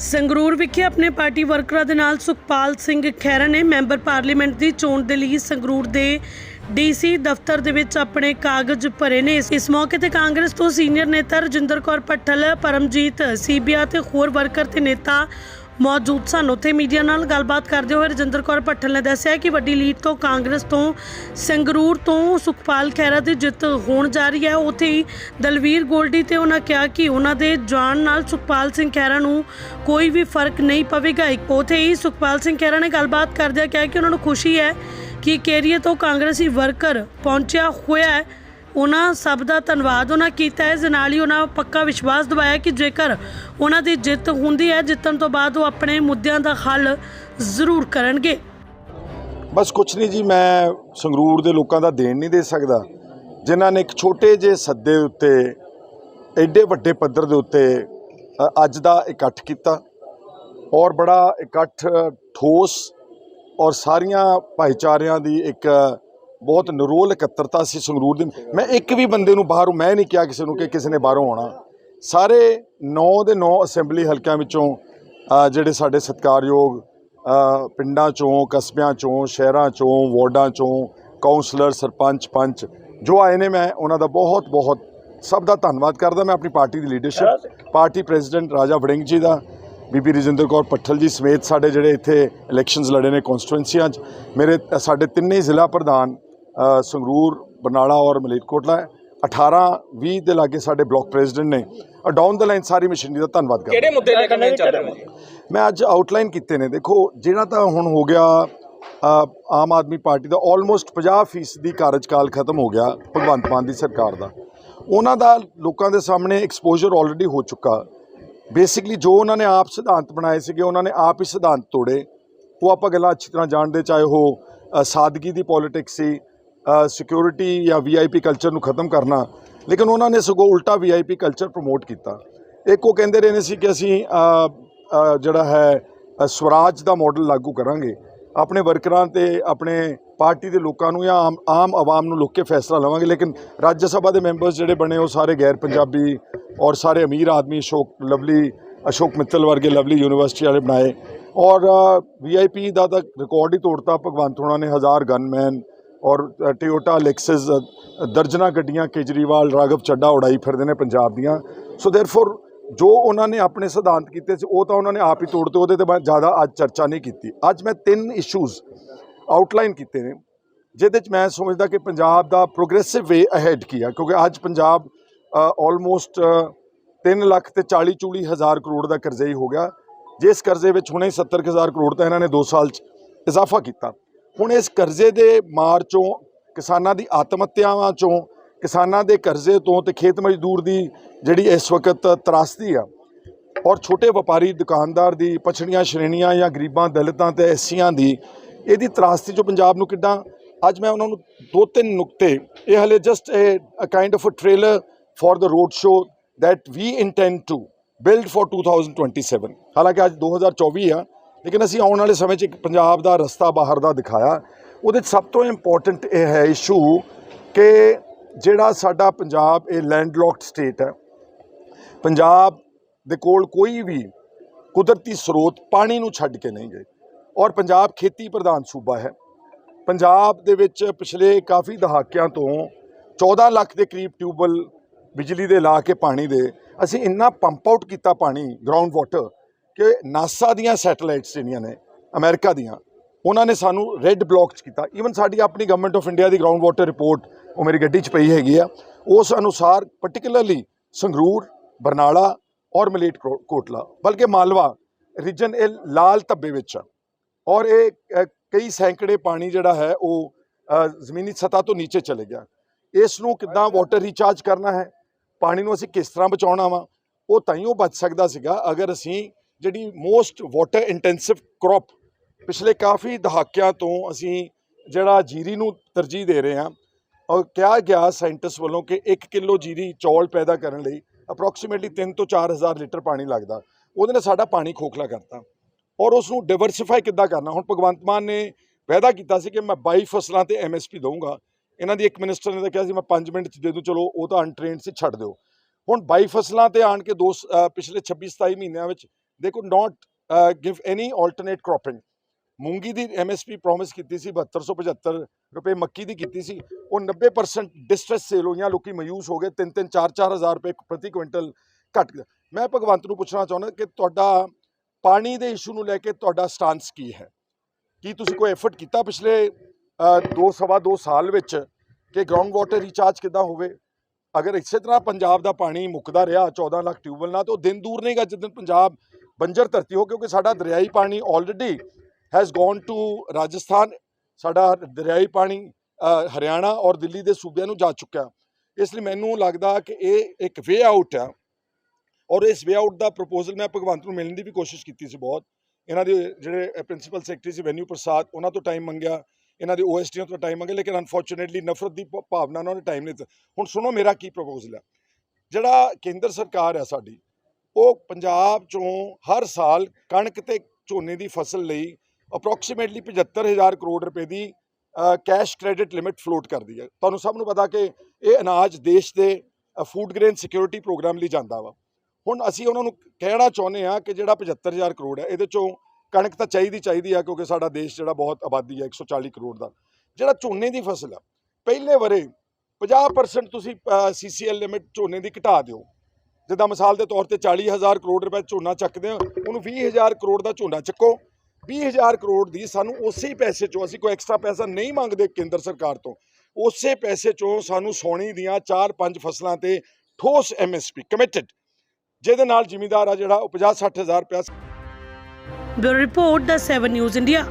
ਸੰਗਰੂਰ ਵਿਖੇ ਆਪਣੇ ਪਾਰਟੀ ਵਰਕਰਾਂ ਦੇ ਨਾਲ ਸੁਖਪਾਲ ਸਿੰਘ ਖਹਿਰਾ ਨੇ ਮੈਂਬਰ ਪਾਰਲੀਮੈਂਟ ਦੀ ਚੋਣ ਦੇ ਲਈ ਸੰਗਰੂਰ ਦੇ ਡੀਸੀ ਦਫ਼ਤਰ ਦੇ ਵਿੱਚ ਆਪਣੇ ਕਾਗਜ਼ ਭਰੇ ਨੇ। ਇਸ- ਇਸ ਮੌਕੇ ਤੇ ਕਾਂਗਰਸ ਤੋਂ ਸੀਨੀਅਰ ਨੇਤਾ ਰਜਿੰਦਰ ਕੌਰ ਪੱਠਲ ਪਰਮਜੀਤ ਸੀਬੀਆ ਤੇ ਹੋਰ ਵਰਕਰ ਤੇ ਨੇਤਾ ਮੌਜੂਦ ਸਨ। ਉੱਥੇ ਮੀਡੀਆ ਨਾਲ ਗੱਲਬਾਤ ਕਰਦੇ ਹੋਏ ਰਜਿੰਦਰ ਕੌਰ ਪੱਠਲ ਨੇ ਦੱਸਿਆ ਕਿ ਵੱਡੀ ਲੀਡ ਤੋਂ ਕਾਂਗਰਸ ਤੋਂ ਸੰਗਰੂਰ ਤੋਂ ਸੁਖਪਾਲ ਖਹਿਰਾ ਦੀ ਜਿੱਤ ਹੋਣ ਜਾ ਰਹੀ ਹੈ। ਉੱਥੇ ਹੀ ਦਲਵੀਰ ਗੋਲਡੀ ਤੇ ਉਹਨਾਂ ਕਿਹਾ ਕਿ ਉਹਨਾਂ ਦੇ ਜਾਣ ਨਾਲ ਸੁਖਪਾਲ ਸਿੰਘ ਖਹਿਰਾ ਨੂੰ ਕੋਈ ਵੀ ਫ਼ਰਕ ਨਹੀਂ ਪਵੇਗਾ। ਇੱਕ ਉੱਥੇ ਹੀ ਸੁਖਪਾਲ ਸਿੰਘ ਖਹਿਰਾ ਨੇ ਗੱਲਬਾਤ ਕਰਦਿਆਂ ਕਿਹਾ ਕਿ ਉਹਨਾਂ ਨੂੰ ਖੁਸ਼ੀ ਹੈ ਕਿ ਕੇਰੀਏ ਤੋਂ ਕਾਂਗਰਸੀ ਵਰਕਰ ਪਹੁੰਚਿਆ ਹੋਇਆ ਹੈ। ਉਹਨਾਂ ਸਭ ਦਾ ਧੰਨਵਾਦ ਉਹਨਾਂ ਕੀਤਾ ਹੈ। ਇਸ ਨਾਲ ਹੀ ਉਹਨਾਂ ਪੱਕਾ ਵਿਸ਼ਵਾਸ ਦਿਵਾਇਆ ਕਿ ਜੇਕਰ ਉਹਨਾਂ ਦੀ ਜਿੱਤ ਹੁੰਦੀ ਹੈ, ਜਿੱਤਣ ਤੋਂ ਬਾਅਦ ਉਹ ਆਪਣੇ ਮੁੱਦਿਆਂ ਦਾ ਹੱਲ ਜ਼ਰੂਰ ਕਰਨਗੇ। ਬਸ ਕੁਛ ਨਹੀਂ ਜੀ, ਮੈਂ ਸੰਗਰੂਰ ਦੇ ਲੋਕਾਂ ਦਾ ਦੇਣ ਨਹੀਂ ਦੇ ਸਕਦਾ। ਜਿਨ੍ਹਾਂ ਨੇ ਇੱਕ ਛੋਟੇ ਜਿਹੇ ਸੱਦੇ ਉੱਤੇ ਐਡੇ ਵੱਡੇ ਪੱਧਰ ਦੇ ਉੱਤੇ ਅੱਜ ਦਾ ਇਕੱਠ ਕੀਤਾ ਔਰ ਬੜਾ ਇਕੱਠ, ਠੋਸ ਔਰ ਸਾਰੀਆਂ ਭਾਈਚਾਰਿਆਂ ਦੀ ਇੱਕ ਬਹੁਤ ਨਿਰੋਲ ਇਕੱਤਰਤਾ ਸੀ ਸੰਗਰੂਰ ਦੀ। ਮੈਂ ਇੱਕ ਵੀ ਬੰਦੇ ਨੂੰ ਬਾਹਰੋਂ, ਮੈਂ ਨਹੀਂ ਕਿਹਾ ਕਿਸੇ ਨੂੰ ਕਿ ਕਿਸੇ ਨੇ ਬਾਹਰੋਂ ਆਉਣਾ। ਸਾਰੇ 9 ਦੇ 9 ਅਸੈਂਬਲੀ ਹਲਕਿਆਂ ਵਿੱਚੋਂ ਜਿਹੜੇ ਸਾਡੇ ਸਤਿਕਾਰਯੋਗ ਪਿੰਡਾਂ ਚੋਂ, ਕਸਬਿਆਂ ਚੋਂ, ਸ਼ਹਿਰਾਂ ਚੋਂ, ਵਾਰਡਾਂ ਚੋਂ ਕਾਉਂਸਲਰ ਸਰਪੰਚ, ਪੰਚ, ਜੋ ਆਏ ਨੇ, ਮੈਂ ਉਹਨਾਂ ਦਾ ਬਹੁਤ ਬਹੁਤ ਸਭ ਦਾ ਧੰਨਵਾਦ ਕਰਦਾ। ਮੈਂ ਆਪਣੀ ਪਾਰਟੀ ਦੀ leadership party president Raja Warring ji ਦਾ, ਬੀਬੀ ਰਜਿੰਦਰ ਕੌਰ ਪੱਠਲ ਜੀ ਸਮੇਤ ਸਾਡੇ ਜਿਹੜੇ ਇੱਥੇ ਇਲੈਕਸ਼ਨਸ ਲੜੇ ਨੇ ਕਨਸਟੀਟੂਐਂਸੀਆਂ 'ਚ। ਮੇਰੇ, ਸਾਡੇ ਤਿੰਨੇ ਜ਼ਿਲ੍ਹਾ ਪ੍ਰਧਾਨ ਸੰਗਰੂਰ ਬਰਨਾਲਾ ਔਰ ਮਲੇਰਕੋਟਲਾ ਹੈ। 18 20 ਦੇ ਲਾਗੇ ਸਾਡੇ ਬਲਾਕ ਪ੍ਰੈਜ਼ੀਡੈਂਟ ਨੇ। ਡਾਊਨ ਦ ਲਾਈਨ ਸਾਰੀ ਮਸ਼ੀਨਰੀ ਦਾ ਧੰਨਵਾਦ ਕਰਦਾ ਕਿਹੜੇ ਮੁੱਦੇ ਲੈ ਕੇ ਨਹੀਂ ਚੱਲ ਰਹੇ ਮੈਂ ਅੱਜ ਆਊਟਲਾਈਨ ਕੀਤੇ ਨੇ। ਦੇਖੋ ਜਿਹੜਾ ਤਾਂ ਹੁਣ ਹੋ ਗਿਆ ਆਮ ਆਦਮੀ ਪਾਰਟੀ ਦਾ ਆਲਮੋਸਟ 50% ਦੀ ਕਾਰਜਕਾਲ ਖਤਮ ਹੋ ਗਿਆ ਭਗਵੰਤ ਮਾਨ ਦੀ ਸਰਕਾਰ ਦਾ। ਉਹਨਾਂ ਦਾ ਲੋਕਾਂ ਦੇ ਸਾਹਮਣੇ ਐਕਸਪੋਜ਼ਰ ਆਲਰੇਡੀ ਹੋ ਚੁੱਕਾ। ਬੇਸਿਕਲੀ ਜੋ ਉਹਨਾਂ ਨੇ ਆਪ ਸਿਧਾਂਤ ਬਣਾਏ ਸੀਗੇ ਉਹਨਾਂ ਨੇ ਆਪ ਹੀ ਸਿਧਾਂਤ ਤੋੜੇ। ਉਹ ਆਪਾਂ ਗੱਲਾਂ ਅੱਛੀ ਤਰ੍ਹਾਂ ਜਾਣਦੇ ਚਾਹੇ ਉਹ ਸਾਦਗੀ ਦੀ ਪੋਲਿਟਿਕਸ ਸੀ ਸਿਕਿਉਰਿਟੀ ਜਾਂ ਵੀਆਈਪੀ ਕਲਚਰ ਨੂੰ ਖਤਮ ਕਰਨਾ। ਲੇਕਿਨ ਉਹਨਾਂ ਨੇ ਸਗੋਂ ਉਲਟਾ ਵੀਆਈਪੀ ਕਲਚਰ ਪ੍ਰਮੋਟ ਕੀਤਾ। ਇੱਕ ਉਹ ਕਹਿੰਦੇ ਰਹੇ ਨੇ ਸੀ ਕਿ ਅਸੀਂ ਜਿਹੜਾ ਹੈ ਸਵਰਾਜ ਦਾ ਮਾਡਲ ਲਾਗੂ ਕਰਾਂਗੇ। ਆਪਣੇ ਵਰਕਰਾਂ ਤੇ, ਆਪਣੇ ਪਾਰਟੀ ਦੇ ਲੋਕਾਂ ਨੂੰ ਜਾਂ ਆਮ ਆਮ ਆਵਾਮ ਨੂੰ ਲੋਕ ਕੇ ਫੈਸਲਾ ਲਵਾਂਗੇ। ਲੇਕਿਨ ਰਾਜ ਸਭਾ ਦੇ ਮੈਂਬਰਸ ਜਿਹੜੇ ਬਣੇ, ਉਹ ਸਾਰੇ ਗੈਰ ਪੰਜਾਬੀ ਔਰ ਸਾਰੇ ਅਮੀਰ ਆਦਮੀ, ਅਸ਼ੋਕ ਲਵਲੀ, ਅਸ਼ੋਕ ਮਿੱਤਲ ਵਰਗੇ ਲਵਲੀ ਯੂਨੀਵਰਸਿਟੀ ਵਾਲੇ ਬਣਾਏ। ਔਰ ਵੀਆਈਪੀ ਦਾ ਤਾਂ ਰਿਕਾਰਡ ਹੀ ਤੋੜਤਾ। ਭਗਵੰਤ ਹੋਣਾ ਨੇ ਹਜ਼ਾਰ ਗਨਮੈਨ ਔਰ ਟਿਓਟਾ ਲੈਕਸਸ ਦਰਜਨਾ ਗੱਡੀਆਂ ਕੇਜਰੀਵਾਲ, ਰਾਘਵ ਚੱਡਾ ਉਡਾਈ ਫਿਰਦੇ ਨੇ ਪੰਜਾਬ ਦੀਆਂ। ਸੋ ਦੇਅਰਫੋਰ ਜੋ ਉਹਨਾਂ ਨੇ ਆਪਣੇ ਸਿਧਾਂਤ ਕੀਤੇ ਸੀ, ਉਹ ਤਾਂ ਉਹਨਾਂ ਨੇ ਆਪ ਹੀ ਤੋੜਤੇ ਉਹਦੇ ਤੇ ਮੈਂ ਜ਼ਿਆਦਾ ਅੱਜ ਚਰਚਾ ਨਹੀਂ ਕੀਤੀ। ਅੱਜ ਮੈਂ ਤਿੰਨ ਇਸ਼ੂਜ਼ ਆਊਟਲਾਈਨ ਕੀਤੇ ਨੇ, ਜਿਹਦੇ ਚ ਮੈਂ ਸਮਝਦਾ ਕਿ ਪੰਜਾਬ ਦਾ ਪ੍ਰੋਗਰੈਸਿਵ ਵੇ ਅਹੈਡ ਕੀਆ ਕਿਉਂਕਿ ਅੱਜ ਪੰਜਾਬ ਆਲਮੋਸਟ 3 ਲੱਖ ਤੇ 40 ਚੂਲੀ ਹਜ਼ਾਰ ਕਰੋੜ ਦਾ ਕਰਜ਼ਈ ਹੋ ਗਿਆ। ਜਿਸ ਕਰਜ਼ੇ ਵਿੱਚ ਹੁਣੇ 70 ਕੁ ਹਜ਼ਾਰ ਕਰੋੜ ਤਾਂ ਇਹਨਾਂ ਨੇ 2 ਸਾਲ ਚ ਇਜ਼ਾਫਾ ਕੀਤਾ। ਹੁਣ ਇਸ ਕਰਜ਼ੇ ਦੇ ਮਾਰ ਚੋਂ, ਕਿਸਾਨਾਂ ਦੀ ਆਤਮ ਹੱਤਿਆਵਾਂ ਚੋਂ, ਕਿਸਾਨਾਂ ਦੇ ਕਰਜ਼ੇ ਤੋਂ ਤੇ ਖੇਤ ਮਜ਼ਦੂਰ ਦੀ ਜਿਹੜੀ ਇਸ ਵਕਤ ਤਰਾਸਦੀ ਆ, ਔਰ ਛੋਟੇ ਵਪਾਰੀ ਦੁਕਾਨਦਾਰ ਦੀ, ਪਛੜੀਆਂ ਸ਼੍ਰੇਣੀਆਂ ਜਾਂ ਗਰੀਬਾਂ, ਦਲਿਤਾਂ ਤੇ ਐਸੀਆਂ ਦੀ, ਇਹਦੀ ਤਰਾਸਦੀ 'ਚੋਂ ਪੰਜਾਬ ਨੂੰ ਕਿੱਦਾਂ? ਅੱਜ ਮੈਂ ਉਹਨਾਂ ਨੂੰ ਦੋ ਤਿੰਨ ਨੁਕਤੇ, ਇਹ ਹਲੇ just a kind of a trailer for the road show that we intend to build for 2027 ਹਾਲਾਂਕਿ ਅੱਜ 2024 ਆ ਲੇਕਿਨ ਅਸੀਂ ਆਉਣ ਵਾਲੇ ਸਮੇਂ 'ਚ ਇੱਕ ਪੰਜਾਬ ਦਾ ਰਸਤਾ ਬਾਹਰ ਦਾ ਦਿਖਾਇਆ। ਉਹਦੇ 'ਚ ਸਭ ਤੋਂ ਇੰਪੋਰਟੈਂਟ ਇਹ ਹੈ ਇਸ਼ੂ ਕਿ ਜਿਹੜਾ ਸਾਡਾ ਪੰਜਾਬ ਇਹ ਲੈਂਡਲੌਕਡ ਸਟੇਟ ਹੈ। ਪੰਜਾਬ ਦੇ ਕੋਲ ਕੋਈ ਵੀ ਕੁਦਰਤੀ ਸਰੋਤ ਪਾਣੀ ਨੂੰ ਛੱਡ ਕੇ ਨਹੀਂ ਗਏ ਔਰ ਪੰਜਾਬ ਖੇਤੀ ਪ੍ਰਧਾਨ ਸੂਬਾ ਹੈ। ਪੰਜਾਬ ਦੇ ਵਿੱਚ ਪਿਛਲੇ ਕਾਫੀ ਦਹਾਕਿਆਂ ਤੋਂ 14 ਲੱਖ ਦੇ ਕਰੀਬ ਟਿਊਬਲ ਬਿਜਲੀ ਦੇ ਲਾ ਕੇ ਪਾਣੀ ਦੇ ਅਸੀਂ ਇੰਨਾ ਪੰਪ ਆਊਟ ਕੀਤਾ ਪਾਣੀ ਗਰਾਊਂਡ ਵਾਟਰ ਕਿ ਨਾਸਾ ਦੀਆਂ ਸੈਟੇਲਾਈਟਸ ਜਿਹੜੀਆਂ ਨੇ, ਅਮਰੀਕਾ ਦੀਆਂ, ਉਹਨਾਂ ਨੇ ਸਾਨੂੰ ਰੈੱਡ ਬਲੌਕ 'ਚ ਕੀਤਾ। ਈਵਨ ਸਾਡੀ ਆਪਣੀ ਗਵਰਨਮੈਂਟ ਆਫ ਇੰਡੀਆ ਦੀ ਗਰਾਊਂਡ ਵਾਟਰ ਰਿਪੋਰਟ ਉਹ ਮੇਰੀ ਗੱਡੀ 'ਚ ਪਈ ਹੈਗੀ ਆ ਉਸ ਅਨੁਸਾਰ ਪਾਰਟਿਕੂਲਰਲੀ ਸੰਗਰੂਰ, ਬਰਨਾਲਾ ਔਰ ਮਲੇਟ ਕੋਟਲਾ, ਬਲਕਿ ਮਾਲਵਾ ਰੀਜਨ ਇਹ ਲਾਲ ਧੱਬੇ ਵਿੱਚ ਆ। ਔਰ ਇਹ ਕਈ ਸੈਂਕੜੇ ਪਾਣੀ ਜਿਹੜਾ ਹੈ, ਉਹ ਜ਼ਮੀਨੀ ਸਤ੍ਹਾ ਤੋਂ ਨੀਚੇ ਚਲੇ ਗਿਆ। ਇਸ ਨੂੰ ਕਿੱਦਾਂ ਵਾਟਰ ਰੀਚਾਰਜ ਕਰਨਾ ਹੈ, ਪਾਣੀ ਨੂੰ ਅਸੀਂ ਕਿਸ ਤਰ੍ਹਾਂ ਬਚਾਉਣਾ ਵਾ, ਉਹ ਤਾਈਓ ਬਚ ਸਕਦਾ ਸੀਗਾ। ਅਗਰ ਅਸੀਂ ਜਿਹੜੀ ਮੋਸਟ ਵਾਟਰ ਇੰਟੈਂਸਿਵ ਕ੍ਰੌਪ ਪਿਛਲੇ ਕਾਫੀ ਦਹਾਕਿਆਂ ਤੋਂ ਅਸੀਂ ਜਿਹੜਾ ਜੀਰੀ ਨੂੰ ਤਰਜੀਹ ਦੇ ਰਹੇ ਹਾਂ ਔਰ ਕਿਹਾ ਗਿਆ ਸਾਇੰਟਿਸਟ ਵੱਲੋਂ ਕਿ 1 ਕਿਲੋ ਜੀਰੀ ਚੌਲ ਪੈਦਾ ਕਰਨ ਲਈ ਅਪਰੋਕਸੀਮੇਟਲੀ 3 ਤੋਂ 4000 ਲੀਟਰ ਪਾਣੀ ਲੱਗਦਾ। ਉਹਦੇ ਨਾਲ ਸਾਡਾ ਪਾਣੀ ਖੋਖਲਾ ਕਰਤਾ। ਔਰ ਉਸ ਨੂੰ ਡਿਵਰਸਿਫਾਈ ਕਿੱਦਾਂ ਕਰਨਾ? ਹੁਣ ਭਗਵੰਤ ਮਾਨ ਨੇ ਵਾਅਦਾ ਕੀਤਾ ਸੀ ਕਿ ਮੈਂ 22 ਫਸਲਾਂ ਤੇ ਐਮਐਸਪੀ ਦਊਂਗਾ। ਇਹਨਾਂ ਦੀ ਇੱਕ ਮਿਨਿਸਟਰ ਨੇ ਤਾਂ ਕਿਹਾ ਸੀ, ਮੈਂ 5 ਮਿੰਟ ਚ ਦੇ ਦੂੰ, ਚਲੋ ਉਹ ਤਾਂ ਅਨਟ੍ਰੇਨਡ ਸੀ, ਛੱਡ ਦਿਓ। ਹੁਣ 22 ਫਸਲਾਂ ਤੇ ਆਣ ਕੇ ਦੋ ਸ- ਪਿਛਲੇ 26 27 ਮਹੀਨਿਆਂ ਵਿੱਚ they could not give any alternate cropping ਮੂੰਗੀ ਦੀ ਐਮਐਸਪੀ ਪ੍ਰੋਮਿਸ ਕੀਤੀ ਸੀ 7275 ਰੁਪਏ ਮੱਕੀ ਦੀ ਕੀਤੀ ਸੀ। ਉਹ 90% ਡਿਸਟ੍ਰੈਸ ਸੇਲ ਹੋਈਆਂ ਲੋਕੀ ਮਯੂਸ ਹੋ ਗਏ। 3-3 4-4 ਹਜ਼ਾਰ ਰੁਪਏ ਪ੍ਰਤੀ ਕੁਇੰਟਲ ਘਟ ਗਿਆ ਮੈਂ ਭਗਵੰਤ ਨੂੰ ਪੁੱਛਣਾ ਚਾਹੁੰਦਾ ਕਿ ਤੁਹਾਡਾ ਪਾਣੀ ਦੇ ਇਸ਼ੂ ਨੂੰ ਲੈ ਕੇ ਤੁਹਾਡਾ ਸਟਾਂਸ ਕੀ ਹੈ? ਕੀ ਤੁਸੀਂ ਕੋਈ ਐਫਰਟ ਕੀਤਾ ਪਿਛਲੇ ਅ, ਦੋ ਸਵਾ ਦੋ ਸਾਲ ਵਿੱਚ ਕਿ ਗਰਾਊਂਡ ਵਾਟਰ ਰੀਚਾਰਜ ਕਿੱਦਾਂ ਹੋਵੇ? ਅਗਰ ਇਸੇ ਤਰ੍ਹਾਂ ਪੰਜਾਬ ਦਾ ਪਾਣੀ ਮੁੱਕਦਾ ਰਿਹਾ 14 ਲੱਖ ਟਿਊਬਵੈਲ ਨਾਲ ਤਾਂ ਉਹ ਦਿਨ ਦੂਰ ਨਹੀਂਗਾ ਜਦੋਂ ਪੰਜਾਬ ਬੰਜਰ ਧਰਤੀ ਹੋ, ਕਿਉਂਕਿ ਸਾਡਾ ਦਰਿਆਈ ਪਾਣੀ already has gone to Rajasthan, ਸਾਡਾ ਦਰਿਆਈ ਪਾਣੀ ਹਰਿਆਣਾ ਔਰ ਦਿੱਲੀ ਦੇ ਸੂਬਿਆਂ ਨੂੰ ਜਾ ਚੁੱਕਿਆ। ਇਸ ਲਈ ਮੈਨੂੰ ਲੱਗਦਾ ਕਿ ਇਹ ਇੱਕ ਵੇ ਆਊਟ ਆ ਔਰ ਇਸ ਵੇ ਆਊਟ ਦਾ ਪ੍ਰਪੋਜ਼ਲ ਮੈਂ ਭਗਵੰਤ ਨੂੰ ਮਿਲਣ ਦੀ ਵੀ ਕੋਸ਼ਿਸ਼ ਕੀਤੀ ਸੀ ਬਹੁਤ। ਇਹਨਾਂ ਦੇ ਜਿਹੜੇ ਪ੍ਰਿੰਸੀਪਲ ਸੈਕਟਰੀ ਸੀ ਵੈਨਿਊ ਪ੍ਰਸਾਦ, ਉਹਨਾਂ ਤੋਂ ਟਾਈਮ ਮੰਗਿਆ। ਇਹਨਾਂ ਦੇ ਓਐਸਟੀਆਂ ਤੋਂ ਟਾਈਮ ਮੰਗਿਆ, ਲੇਕਿਨ ਅਨਫੋਰਚੂਨੇਟਲੀ ਨਫ਼ਰਤ ਦੀ ਭਾਵਨਾ ਨਾਲ ਉਹਨੇ ਟਾਈਮ ਨਹੀਂ ਦਿੱਤਾ। ਹੁਣ ਸੁਣੋ ਮੇਰਾ ਕੀ ਪ੍ਰਪੋਜ਼ਲ ਹੈ। ਜਿਹੜਾ ਕੇਂਦਰ ਸਰਕਾਰ ਹੈ ਸਾਡੀ ਉਹ ਪੰਜਾਬ ਚੋਂ ਹਰ ਸਾਲ ਕਣਕ ਤੇ ਝੋਨੇ ਦੀ ਫਸਲ ਲਈ ਅਪਰੋਕਸੀਮੇਟਲੀ 75000 ਕਰੋੜ ਰੁਪਏ ਦੀ ਕੈਸ਼ ਕ੍ਰੈਡਿਟ ਲਿਮਿਟ ਫਲੋਟ ਕਰਦੀ ਹੈ। ਤੁਹਾਨੂੰ ਸਭ ਨੂੰ ਪਤਾ ਕਿ ਇਹ ਅਨਾਜ ਦੇਸ਼ ਦੇ ਫੂਡ ਗ੍ਰੇਨ ਸਿਕਿਉਰਿਟੀ ਪ੍ਰੋਗਰਾਮ ਲਈ ਜਾਂਦਾ ਵਾ। ਹੁਣ ਅਸੀਂ ਉਹਨਾਂ ਨੂੰ ਕਹਿਣਾ ਚਾਹੁੰਦੇ ਆ ਕਿ ਜਿਹੜਾ 75000 ਕਰੋੜ ਹੈ, ਇਹਦੇ ਚੋਂ ਕਣਕ ਤਾਂ ਚਾਹੀਦੀ ਚਾਹੀਦੀ ਆ ਕਿਉਂਕਿ ਸਾਡਾ ਦੇਸ਼ ਜਿਹੜਾ ਬਹੁਤ ਆਬਾਦੀ ਹੈ 140 ਕਰੋੜ ਦਾ। ਜਿਹੜਾ ਝੋਨੇ ਦੀ ਫਸਲ ਆ, ਪਹਿਲੇ ਵਰੇ 50% ਤੁਸੀਂ ਸੀਸੀਐਲ ਲਿਮਿਟ ਝੋਨੇ ਦੀ ਘਟਾ ਦਿਓ। ਜਿੱਦਾਂ ਮਿਸਾਲ ਦੇ ਤੌਰ ਤੇ 40000 ਕਰੋੜ ਰੁਪਏ ਝੋਨਾ ਚੱਕਦੇ ਹੋ, ਉਹਨੂੰ 20000 ਕਰੋੜ ਦਾ ਝੋਨਾ ਚੱਕੋ। 20000 ਕਰੋੜ ਦੀ ਸਾਨੂੰ ਉਸੇ ਪੈਸੇ ਚੋਂ ਅਸੀਂ ਕੋਈ ਐਕਸਟਰਾ ਪੈਸਾ ਨਹੀਂ ਮੰਗਦੇ ਕੇਂਦਰ ਸਰਕਾਰ ਤੋਂ। ਉਸੇ ਪੈਸੇ ਚੋਂ ਸਾਨੂੰ ਸੋਣੀ ਦੀਆਂ 4-5 ਫਸਲਾਂ ਤੇ ਠੋਸ ਐਮਐਸਪੀ ਕਮਿਟਡ ਜਿਹਦੇ ਨਾਲ ਜ਼ਿਮੀਦਾਰ ਆ ਜਿਹੜਾ ਉਹ 50-60000 ਰੁਪਏ ਬਿਊਰੋ ਰਿਪੋਰਟ ਦਾ 7 ਨਿਊਜ਼ ਇੰਡੀਆ।